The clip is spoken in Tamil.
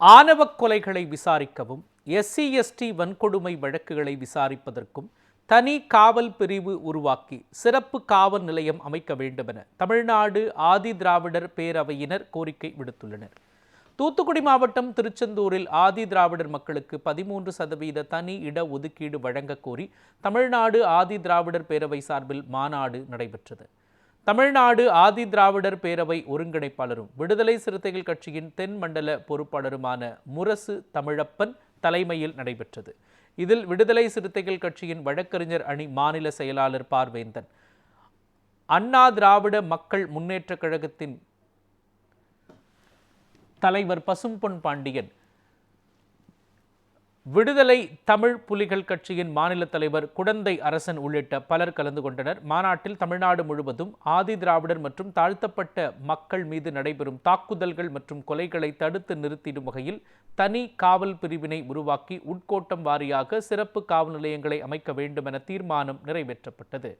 ஆணவக் கொலைகளை விசாரிக்கவும் எஸ்சி எஸ்டி வன்கொடுமை வழக்குகளை விசாரிப்பதற்கும் தனி காவல் பிரிவு உருவாக்கி சிறப்பு காவல் நிலையம் அமைக்க வேண்டுமென தமிழ்நாடு ஆதி திராவிடர் பேரவையினர் கோரிக்கை விடுத்துள்ளனர். தூத்துக்குடி மாவட்டம் திருச்செந்தூரில் ஆதி திராவிடர் மக்களுக்கு பதிமூன்று சதவீத தனி இட ஒதுக்கீடு வழங்கக் கோரி தமிழ்நாடு ஆதி திராவிடர் பேரவை சார்பில் மாநாடு நடைபெற்றது. தமிழ்நாடு ஆதி திராவிடர் பேரவை ஒருங்கிணைப்பாளரும் விடுதலை சிறுத்தைகள் கட்சியின் தென் மண்டல பொறுப்பாளருமான முரசு தமிழப்பன் தலைமையில் நடைபெற்றது. இதில் விடுதலை சிறுத்தைகள் கட்சியின் வழக்கறிஞர் அணி மாநில செயலாளர் பார்வேந்தன் அண்ணா திராவிட மக்கள் முன்னேற்றக் கழகத்தின் தலைவர் பசும்பொன் பாண்டியன் விடுதலை தமிழ் புலிகள் கட்சியின் மாநில தலைவர் குடந்தை அரசன் உள்ளிட்ட பலர் கலந்து கொண்டனர். மாநாட்டில் தமிழ்நாடு முழுவதும் ஆதி திராவிடர் மற்றும் தாழ்த்தப்பட்ட மக்கள் மீது நடைபெறும் தாக்குதல்கள் மற்றும் கொலைகளை தடுத்து நிறுத்திடும் வகையில் தனி காவல் பிரிவினை உருவாக்கி உட்கோட்டம் வாரியாக சிறப்பு காவல் நிலையங்களை அமைக்க வேண்டும் என தீர்மானம் நிறைவேற்றப்பட்டது.